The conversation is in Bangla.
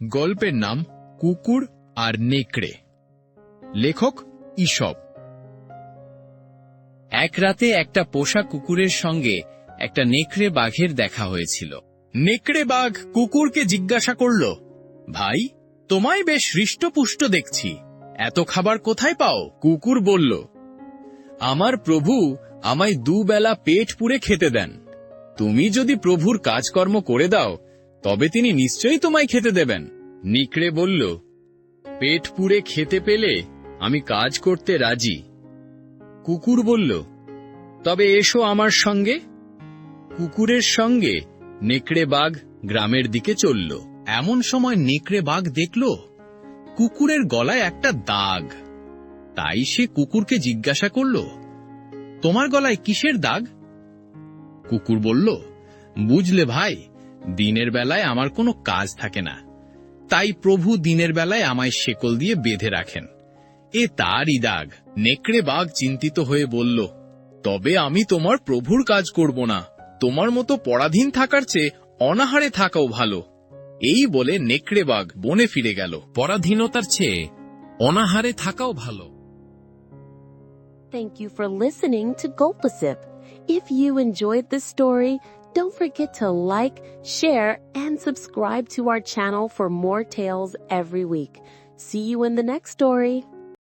গল্পের নাম কুকুর আর নেকড়ে। লেখক ঈশব এক রাতে একটা পোষা কুকুরের সঙ্গে একটা নেকড়ে বাঘের দেখা হয়েছিল। নেকড়ে বাঘ কুকুরকে জিজ্ঞাসা করল, ভাই, তোমায় বেশ হৃষ্টপুষ্ট দেখছি। এত খাবার কোথায় পাও? কুকুর বলল, আমার প্রভু আমায় দুবেলা পেট পুড়ে খেতে দেন। তুমি যদি প্রভুর কাজকর্ম করে দাও তবে তিনি নিশ্চয়ই তোমায় খেতে দেবেন। নিকড়ে বলল, পেট পুড়ে খেতে পেলে আমি কাজ করতে রাজি। কুকুর বলল, তবে এসো আমার সঙ্গে। কুকুরের সঙ্গে নেকড়ে বাঘ গ্রামের দিকে চলল। এমন সময় নেকড়ে বাঘ দেখল, কুকুরের গলায় একটা দাগ। তাই সে কুকুরকে জিজ্ঞাসা করল, তোমার গলায় কিসের দাগ? কুকুর বলল, বুঝলে ভাই দিনের বেলায় আমার কোনো কাজ থাকে না। তাই প্রভু দিনের বেলায় আমায় শেকল দিয়ে বেঁধে রাখেন। এ তারই দাগ। নেকড়ে বাঘ চিন্তিত হয়ে বলল তবে আমি তোমার প্রভুর কাজ করব না। তোমার মতো পরাধীন থাকার চেয়ে অনাহারে থাকাও ভালো। এই বলে নেকড়ে বাঘ বনে ফিরে গেল। পরাধীনতার চেয়ে অনাহারে থাকাও ভালো। Thank you for listening to Gulpasip. If you enjoyed this story, don't forget to like, share, and subscribe to our channel for more tales every week. See you in the next story.